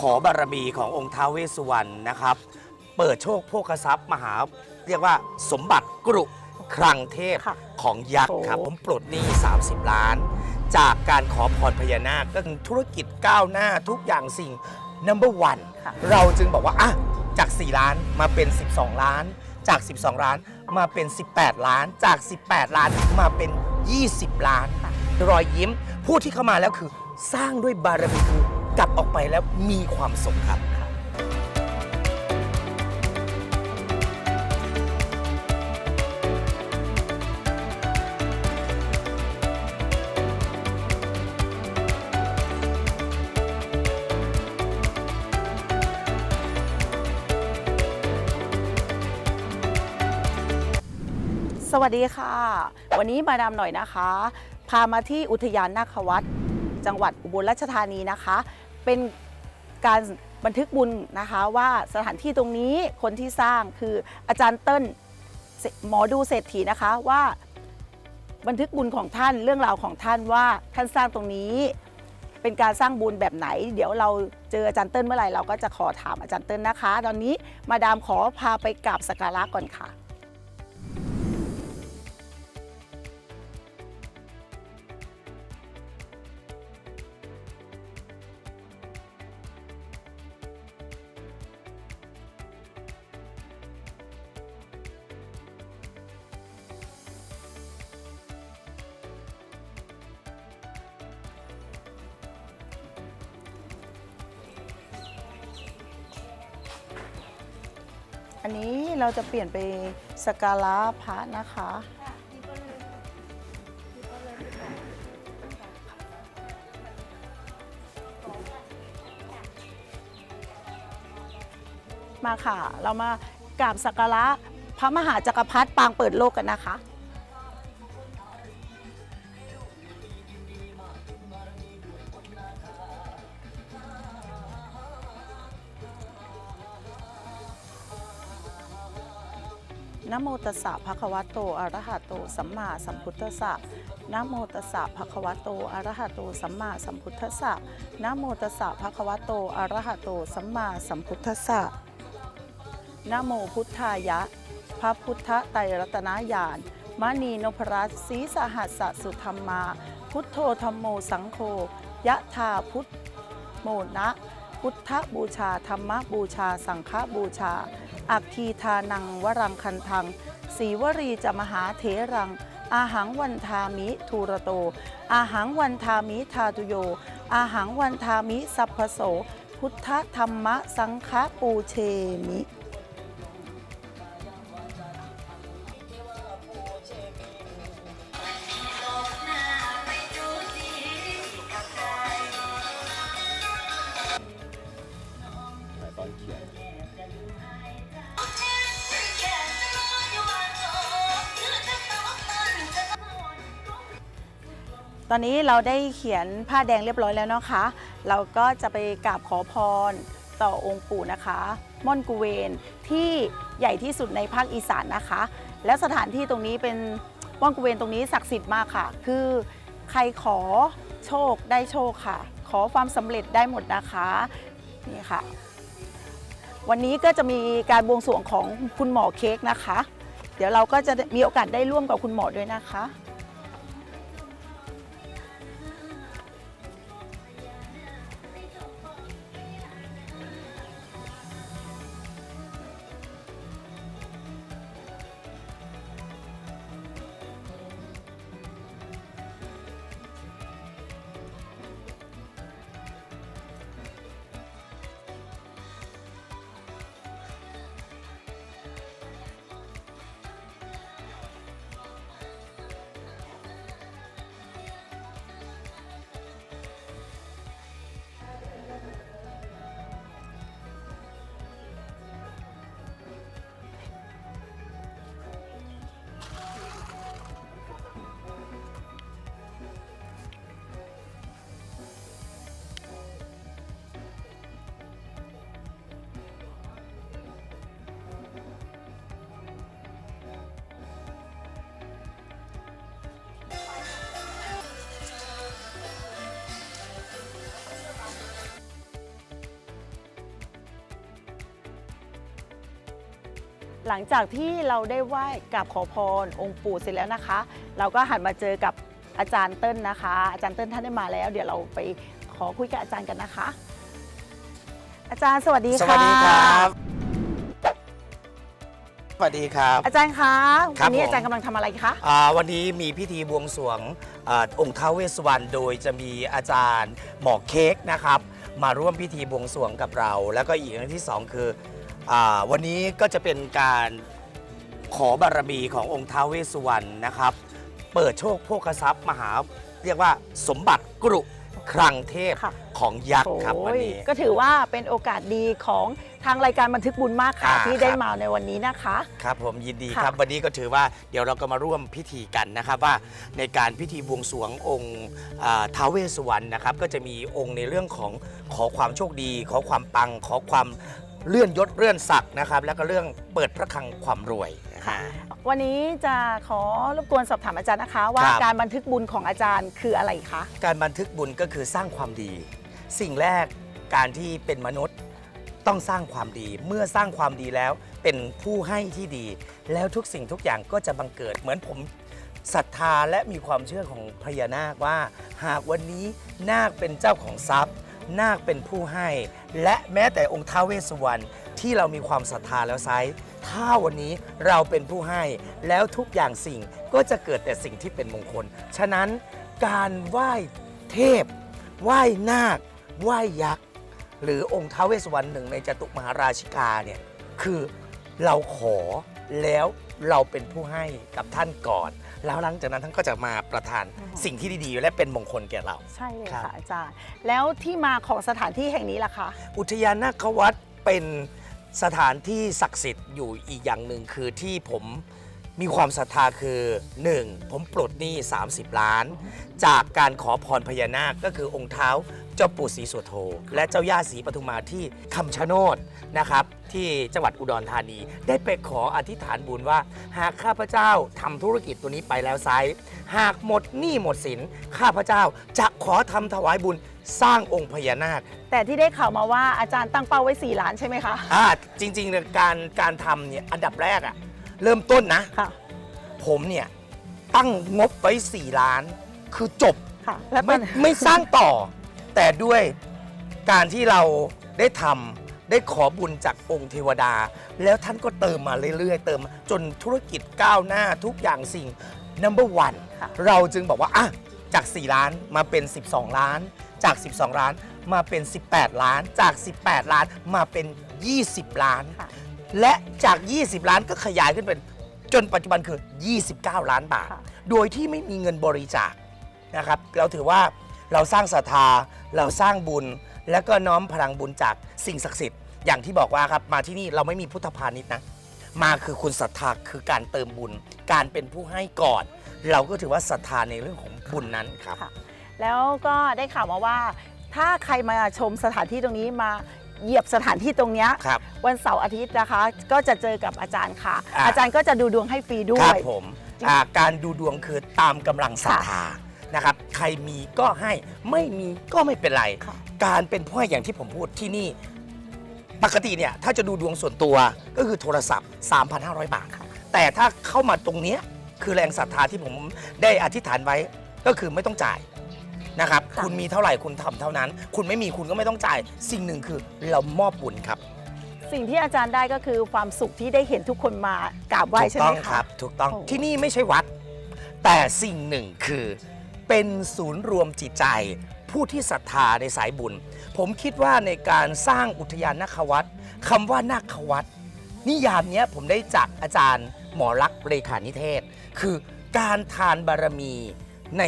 ขอบารมีขององค์ท้าวเวสสุวรรณนะครับ เปิดโชคโภคทรัพย์มหา เรียกว่าสมบัติกรุครังเทพค่ะของยักษ์ครับ โอ้ ผมปลดหนี้ 30 ล้าน จากการขอพรพญานาคก็คือธุรกิจก้าวหน้าทุกอย่างสิ่ง number one ค่ะ เราจึงบอกว่า อะ จาก 4 ล้านมาเป็น 12 ล้าน จาก 12 ล้านมาเป็น 18 ล้าน จาก 18 ล้านมาเป็น 20 ล้าน รอยยิ้ม ผู้ที่เข้ามาแล้วคือสร้างด้วยบารมีคือ กลับออกไปแล้วมีความสุขครับ สวัสดีค่ะ วันนี้มาดามหน่อยนะคะ พามาที่อุทยานนาควัดจังหวัดอุบลราชธานีนะคะ เป็นการบันทึกบุญนะคะว่าสถานที่ตรงนี้คนที่สร้างคืออาจารย์เติ้ลหมอดูเศรษฐีนะคะว่าบันทึกบุญของท่านเรื่องราวของท่านว่าท่านสร้างตรงนี้ เป็นการสร้างบุญแบบไหน เดี๋ยวเราเจออาจารย์เติ้ลเมื่อไหร่เราก็จะขอถามอาจารย์เติ้ลนะคะ ตอนนี้มาดามขอพาไปกราบสักการะก่อนค่ะ อันนี้เราจะเปลี่ยนไปสกการะพระนะคะ มาค่ะ เรามากราบสักการะพระมหาจักรพรรดิปางเปิดโลกกันนะคะ นะโมตัสสะภะคะวะโตอะระหะโต สัมมาสัมพุทธัสสะนะโมตัสสะภะคะวะโตอะระหะโต สัมมาสัมพุทธัสสะนะโมตัสสะภะคะวะโตอะระหะโต สัมมาสัมพุทธัสสะนะโมพุทธายะ พระพุทธไตรรัตนญาณมณีนพรัตศีสหัสสะสุธรรมา พุทโธธรรมโมสังโฆยะธาพุทธโมนะ พุทธบูชาธรรมบูชา สังฆบูชา อักคีทานังวรังคันทังสีวรีจะมหาเถรัง อาหังวันทามิทูระโต อาหังวันทามิทาตุโย อาหังวันทามิสัพพโส พุทธธรรมะสังฆปูเชมิ ตอนนี้เราได้เขียนผ้าแดงเรียบร้อยแล้วนะคะ เราก็จะไปกราบขอพรต่อองค์ปู่นะคะ ม่อนกุเวนที่ใหญ่ที่สุดในภาคอีสานนะคะ และสถานที่ตรงนี้เป็นม่อนกุเวนตรงนี้ศักดิ์สิทธิ์มากค่ะ คือใครขอโชคได้โชคค่ะ ขอความสำเร็จได้หมดนะคะนี่ค่ะ วันนี้ก็จะมีการบวงสรวงของคุณหมอเค้กนะคะ เดี๋ยวเราก็จะมีโอกาสได้ร่วมกับคุณหมอด้วยนะคะ หลังจากที่เราได้ไหว้กับขอพรองค์ปู่เสร็จแล้วนะคะ เราก็หันมาเจอกับอาจารย์เติ้ลนะคะ อาจารย์เติ้ลท่านได้มาแล้ว เดี๋ยวเราไปขอคุยกับอาจารย์กันนะคะ อาจารย์สวัสดีสค่ะวัสดีครับ สวัสดีครับ อาจารย์คะครับวันนี้ผม อาจารย์กำลังทำอะไรคะอ่าวันนี้มีพิธีบวงสรวงอาองค์ท้าวเวสสวรรณโดยจะมีอาจารย์หมอเค้กนะครับ มาร่วมพิธีบวงสรวงกับเรา แล้วก็อีกอย่างที่สองคือ อาวันนี้ก็จะเป็นการขอบารมีขององค์ท้าวเวสสุวรรณนะครับ เปิดโชคโภคทรัพย์มหา เรียกว่าสมบัติกรุครังเทพค่ะ ของยักษ์ครับโอ้วันยนี้ก็ถือว่าเป็นโอกาสดีของทางรายการบันทึกบุญมากค่ะ อ่าที่ได้ครับ มาในวันนี้นะคะ ครับผมยินดีค่ะครับวันนี้ก็ถือว่าเดี๋ยวเราก็มาร่วมพิธีกันนะครับว่าในการพิธีบวงสรวงองค์อ่าท้าวเวสสุวรรณนะครับ ก็จะมีองค์ในเรื่องของขอความโชคดี ขอความปัง ขอความ เลื่อนยศเลื่อนศักดิ์นะครับ แล้วก็เรื่องเปิดพระคลังความรวยนะค่ะฮะวันนี้จะขอรบกวนสอบถามอาจารย์นะคะ ว่าครับ การบันทึกบุญของอาจารย์คืออะไรคะ การบันทึกบุญก็คือสร้างความดี สิ่งแรกการที่เป็นมนุษย์ต้องสร้างความดี เมื่อสร้างความดีแล้วเป็นผู้ให้ที่ดี แล้วทุกสิ่งทุกอย่างก็จะบังเกิด เหมือนผมศรัทธาและมีความเชื่อของพญานาคว่า หากวันนี้นาคเป็นเจ้าของทรัพย์ นาคเป็นผู้ให้ และแม้แต่องค์ท้าวเวสสุวรรณที่เรามีความศรัทธาแล้วไซร้ถ้าวันนี้เราเป็นผู้ให้ แล้วทุกอย่างสิ่งก็จะเกิดแต่สิ่งที่เป็นมงคล ฉะนั้นการไหว้เทพ ไหว้นาค ไหว้ยักษ์ หรือองค์ท้าวเวสสุวรรณหนึ่งในจตุมหาราชิกาเนี่ยคือเราขอแล้วเราเป็นผู้ให้กับท่านก่อน แล้วหลังจากนั้นท่านก็จะมาประทานอือฮึสิ่งที่ดีๆ และเป็นมงคลแก่เรา ใช่เลยครัค่ะบอาจารย์ แล้วที่มาของสถานที่แห่งนี้ล่ะคะ อุทยานนาควัดเป็นสถานที่ศักดิ์สิทธิ์อยู่อีกอย่างหนึ่งคือที่ผม มีความศรัทธาคือ 1. ผมปลดหนี้ 30 ล้าน จากการขอพรพญานาคก็คือองค์เท้าเจ้าปู่ศรีสุโธและเจ้าย่าศรีปทุมมาที่คำชะโนดนะครับ ที่จังหวัดอุดรธานี ได้ไปขออธิษฐานบุญว่า หากข้าพเจ้าทำธุรกิจตัวนี้ไปแล้วไซส์หากหมดหนี้หมดสินข้าพเจ้าจะขอทำถวายบุญสร้างองค์พญานาค แต่ที่ได้ข่าวมาว่าอาจารย์ตั้งเป้าไว้ 4 ล้านใช่ไหมคะ อ่าจริงๆเนี่ยการการทำเนี่ยอันดับแรกอะ เริ่มต้นนะ ค่ะ ผมเนี่ย ตั้งงบไว้4ล้าน คือจบค่ะ แล้วไม่นไม่สร้างต่อ แต่ด้วยการที่เราได้ทำได้ขอบุญจากองค์เทวดา แล้วท่านก็เติมมาเรื่อยๆ เติมมาจนธุรกิจก้าวหน้าทุกอย่างสิ่ง number one ค่ะ เราจึงบอกว่าอะจาก 4 ล้านมาเป็น 12 ล้าน จาก 12 ล้านมาเป็น 18 ล้าน จาก 18 ล้านมาเป็น 20 ล้าน ค่ะ และจาก 20 ล้านก็ขยายขึ้นเป็นจนปัจจุบันคือ 29 ล้านบาท ค่ะโดยที่ไม่มีเงินบริจาคนะครับ เราถือว่าเราสร้างศรัทธา เราสร้างบุญ แล้วก็น้อมพลังบุญจากสิ่งศักดิ์สิทธิ์อย่างที่บอกว่าครับ มาที่นี่เราไม่มีพุทธพาณิชย์นะ มาคือคุณศรัทธาคือการเติมบุญ การเป็นผู้ให้ก่อน เราก็ถือว่าศรัทธาในเรื่องของบุญนั้นครับ ค่ะ แล้วก็ได้ข่าวมาว่า ถ้าใครมาชมสถานที่ตรงนี้มา เหยียบสถานที่ตรงเนี้ยครับ วันเสาร์อาทิตย์นะคะ ก็จะเจอกับอาจารย์ค่ะ อ่าอาจารย์ก็จะดูดวงให้ฟรีด้ควรับยผมอ่าการดูดวงคือตามกำลังศรัทธานะครับ ใครมีก็ให้ไม่มีก็ไม่เป็นไร ค่ะ การเป็นผู้ให้อย่างที่ผมพูดที่นี่ ปกติเนี่ยถ้าจะดูดวงส่วนตัวก็คือโทรศัพท์ 3,500 บาทค่ะแต่ถ้าเข้ามาตรงเนี้ยคือแรงศรัทธาที่ผมได้อธิษฐานไว้ก็คือไม่ต้องจ่าย นะครับค่ะ คุณมีเท่าไหร่คุณทำเท่านั้น คุณไม่มีคุณก็ไม่ต้องจ่าย สิ่งหนึ่งคือเรามอบบุญครับสิ่งที่อาจารย์ได้ก็คือความสุขที่ได้เห็นทุกคนมากราบไหว้ถูกใช่ไหต้มองคะครับ ถูกต้องโอ้ ที่นี่ไม่ใช่วัด แต่สิ่งหนึ่งคือ เป็นศูนย์รวมจิตใจ ผู้ที่ศรัทธาในสายบุญ ผมคิดว่าในการสร้างอุทยานนาควัดคำว่านาควัดนิยามเนี้ยผมได้จากอาจารย์หมอลักษณ์เลขานิเทศ คือการทานบารมีใน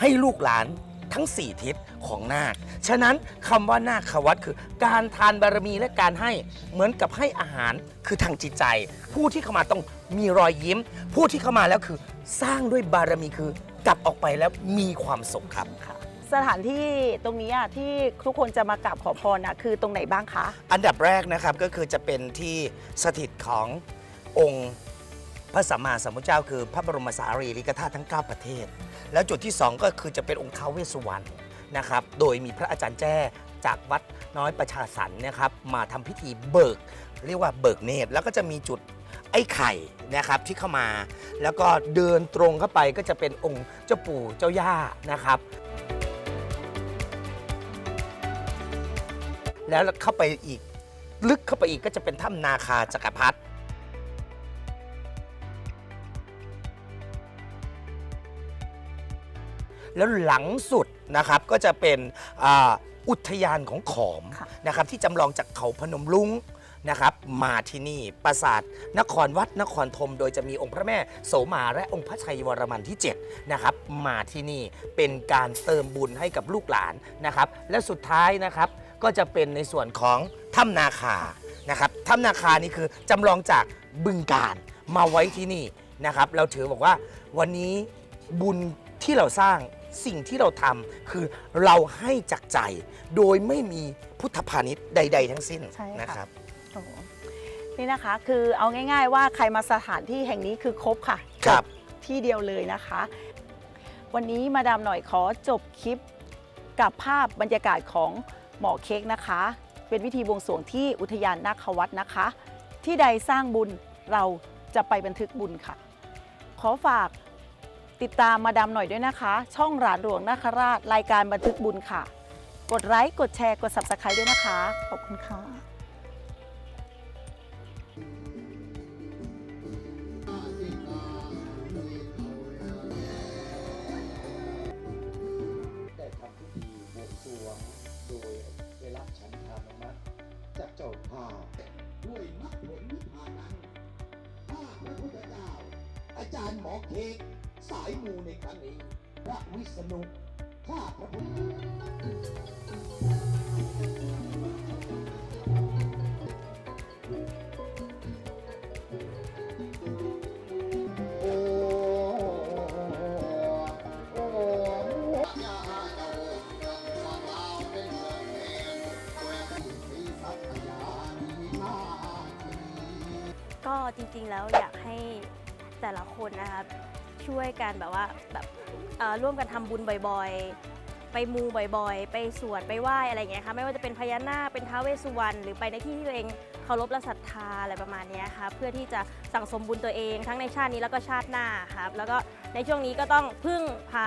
ให้ลูกหลานทั้ง 4 ทิศของนาค ฉะนั้นคำว่านาควัดคือ การทานบารมีและการให้เหมือนกับให้อาหารคือทางจิตใจ ผู้ที่เข้ามาต้องมีรอยยิ้ม ผู้ที่เข้ามาแล้วคือ สร้างด้วยบารมีคือกลับออกไปแล้วมีความสุขครับ ค่ะ สถานที่ตรงนี้อะที่ทุกคนจะมากราบขอพรนะคือตรงไหนบ้างคะ อันดับแรกนะครับก็คือจะเป็นที่สถิตขององค์พระสัมมาสัมพุทธเจ้า คือพระบรมสารีริกธาตุทั้ง 9 ประเทศ แล้วจุดที่ 2 ก็คือจะเป็นองค์ท้าวเวสสุวรรณนะครับ โดยมีพระอาจารย์แจ้จากวัดน้อยประชาสรรนะครับมาทำพิธีเบิก เรียกว่าเบิกเนตรแล้วก็จะมีจุดไอ้ไข่นะครับที่เข้ามา แล้วก็เดินตรงเข้าไปก็จะเป็นองค์เจ้าปู่เจ้าย่านะครับ แล้วเข้าไปอีกลึกเข้าไปอีกก็จะเป็นถ้ำนาคาจักรพรรดิ แล้วหลังสุดนะครับก็จะเป็นอาอุทยานของขอมค่ะ นะครับที่จำลองจากเขาพนมลุงนะครับมาที่นี่ปราสาทนครวัดนครธม โดยจะมีองค์พระแม่โสมาและองค์พระชัยวรมันที่ 7 นะครับ มาที่นี่เป็นการเติมบุญให้กับลูกหลานนะครับ และสุดท้ายนะครับก็จะเป็นในส่วนของถ้ำนาคานะครับถ้ำนาคานี่คือจำลองจากบึงการมาไว้ที่นี่นะครับ เราถือบอกว่าวันนี้บุญที่เราสร้าง สิ่งที่เราทำคือเราให้จากใจ โดยไม่มีพุทธพาณิชย์ใด ๆ ทั้งสิ้นใช่ค่ะ นะครับ โอ้โหนี่นะคะคือเอาง่าย ๆ ว่าใครมาสถานที่แห่งนี้คือครบค่ะครับ จที่เดียวเลยนะคะ วันนี้มาดามหน่อยขอจบคลิปกับภาพบรรยากาศของหมอเค้กนะคะ เป็นวิธีบวงสรวงที่อุทยานนาควัดนะคะ ที่ใดสร้างบุญเราจะไปบันทึกบุญค่ะ ขอฝาก ติดตามมาดามหน่อยด้วยนะคะ ช่องหลานหลวงนาคราชรายการบันทึกบุญค่ะ กดไลค์กดแชร์กด subscribe ด้วยนะคะ ขอบคุณค่ะได้ทำพิธีบวงสวงโดยได้รับฉันทานุมัติจากเจ้าภาพด้วยมรรคผลนิพพานังข้าพระพุทธเจ้าอาจารย์หมอเค้ก สายมูในครั้งนี้พระวิษณุข้าพระพุทธก็จริงๆแล้วอยากให้แต่ละคนนะครับ ช่วยกันแบบว่าแบบร่วมกันทำบุญบ่อยๆ ไปมูบ่อยๆ ไปสวดไปไหว้อะไรอย่างเงี้ยค่ะไม่ว่าจะเป็นพญานาคเป็นท้าวเวสสุวรรณหรือไปในที่ที่ตัวเองเคารพและศรัทธาอะไรประมาณนี้ครับเพื่อที่จะสั่งสมบุญตัวเองทั้งในชาตินี้แล้วก็ชาติหน้าครับแล้วก็ในช่วงนี้ก็ต้องพึ่งพา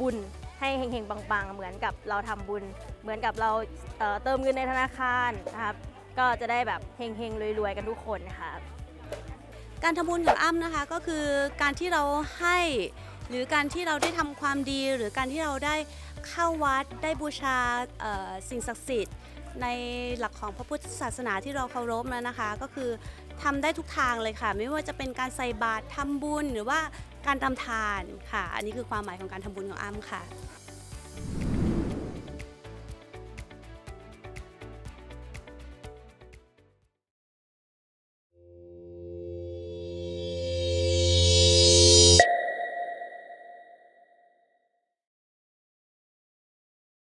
บุญให้เฮงๆปังๆ เหมือนกับเราทำบุญ เหมือนกับเราเเติมเงินในธนาคารนะครับก็จะได้แบบเฮงๆรวยๆกันทุกคนครับ การทำบุญของอ้ำนะคะก็คือการที่เราให้หรือการที่เราได้ทำความดี หรือการที่เราได้เข้าวัดได้บูชาเอ่อสิ่งศักดิ์สิทธิ์ ในหลักของพระพุทธศาสนาที่เราเคารพนะนะคะ ก็คือทำได้ทุกทางเลยค่ะ ไม่ว่าจะเป็นการใส่บาตรทำบุญหรือว่าการทำทานค่ะ อันนี้คือความหมายของการทำบุญของอ้ำค่ะ